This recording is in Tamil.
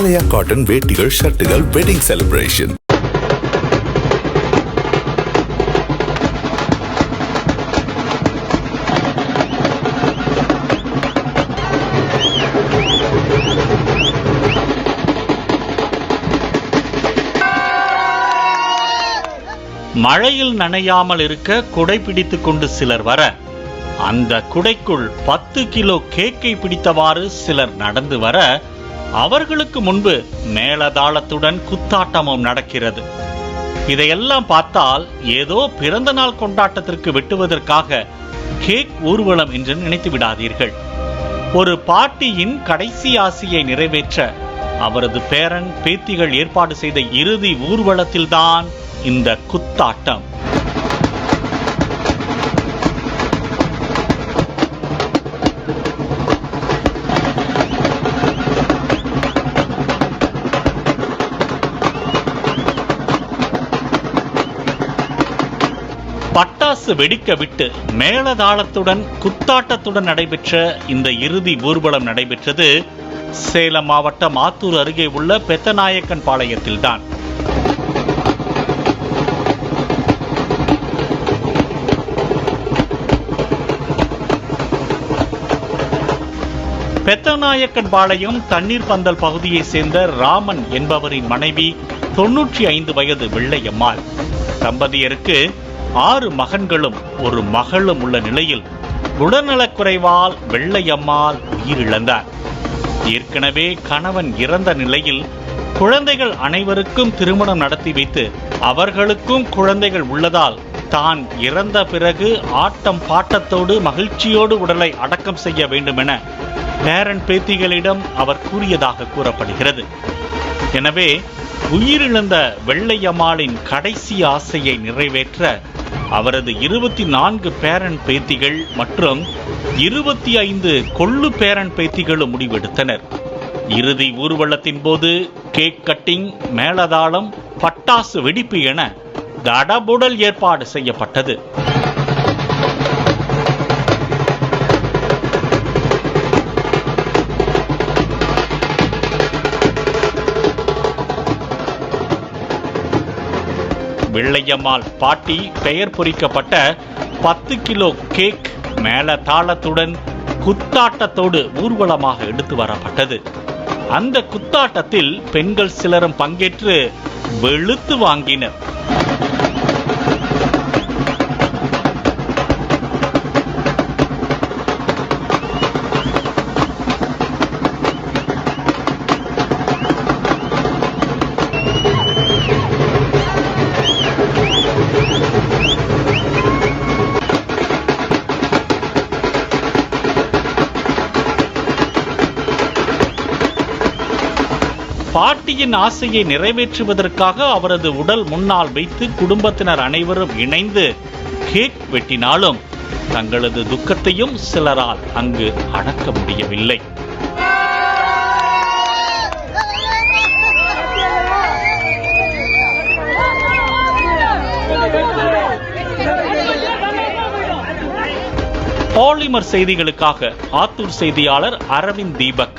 ஆலயா காட்டன் வேட்டிகள் ஷர்ட்டுகள் வெட்டிங் செலிப்ரேஷன் மழையில் நனையாமல் இருக்க குடை பிடித்துக் கொண்டு சிலர் வர அந்த குடைக்குள் பத்து கிலோ கேக்கை பிடித்தவாறு சிலர் நடந்து வர அவர்களுக்கு முன்பு மேளதாளத்துடன் குத்தாட்டமும் நடக்கிறது. இதையெல்லாம் பார்த்தால் ஏதோ பிறந்த நாள் கொண்டாட்டத்திற்கு வெட்டுவதற்காக கேக் ஊர்வலம் என்று நினைத்து விடாதீர்கள். ஒரு பாட்டியின் கடைசி ஆசையை நிறைவேற்ற அவரது பேரன் பேத்திகள் ஏற்பாடு செய்த இறுதி ஊர்வலத்தில்தான் இந்த குத்தாட்டம். பட்டாசு வெடிக்க விட்டு மேளதாளத்துடன் குத்தாட்டத்துடன் நடைபெற்ற இந்த இறுதி ஊர்வலம் நடைபெற்றது சேலம் மாவட்டம் ஆத்தூர் அருகே உள்ள பெத்தநாயக்கன் பாளையத்தில்தான். பெத்தநாயக்கன் பாளையம் தண்ணீர் பந்தல் பகுதியைச் சேர்ந்த ராமன் என்பவரின் மனைவி தொன்னூற்றி ஐந்து வயது வெள்ளையம்மாள். தம்பதியருக்கு ஆறு மகன்களும் ஒரு மகளும் உள்ள நிலையில் உடல்நலக்குறைவால் வெள்ளையம்மாள் உயிரிழந்தார். ஏற்கனவே கணவன் இறந்த நிலையில் குழந்தைகள் அனைவருக்கும் திருமணம் நடத்தி வைத்து அவர்களுக்கும் குழந்தைகள் உள்ளதால் தான் இறந்த பிறகு ஆட்டம் பாட்டத்தோடு மகிழ்ச்சியோடு உடலை அடக்கம் செய்ய வேண்டுமென பேரன் பேத்திகளிடம் அவர் கூறியதாக கூறப்படுகிறது. எனவே உயிரிழந்த வெள்ளையம்மாளின் கடைசி ஆசையை நிறைவேற்ற அவரது இருபத்தி நான்கு பேரன் பேத்திகள் மற்றும் இருபத்தி ஐந்து கொள்ளு பேரன் பேத்திகளும் முடிவெடுத்தனர். இறுதி ஊர்வலத்தின் போது கேக் கட்டிங் மேளதாளம் பட்டாசு வெடிப்பு என தடபுடல் ஏற்பாடு செய்யப்பட்டது. வெள்ளையம்மாள் பாட்டி பெயர் பொறிக்கப்பட்ட பத்து கிலோ கேக் மேல தாளத்துடன் குத்தாட்டத்தோடு ஊர்வலமாக எடுத்து வரப்பட்டது. அந்த குத்தாட்டத்தில் பெண்கள் சிலரும் பங்கேற்று வெளுத்து வாங்கினர். பாட்டியின் ஆசையை நிறைவேற்றுவதற்காக அவரது உடல் முன்னால் வைத்து குடும்பத்தினர் அனைவரும் இணைந்து கேக் வெட்டினாலும் தங்களது துக்கத்தையும் சிலரால் அங்கு அடக்க முடியவில்லை. பாலிமர் செய்திகளுக்காக ஆத்தூர் செய்தியாளர் அரவிந்த் தீபக்.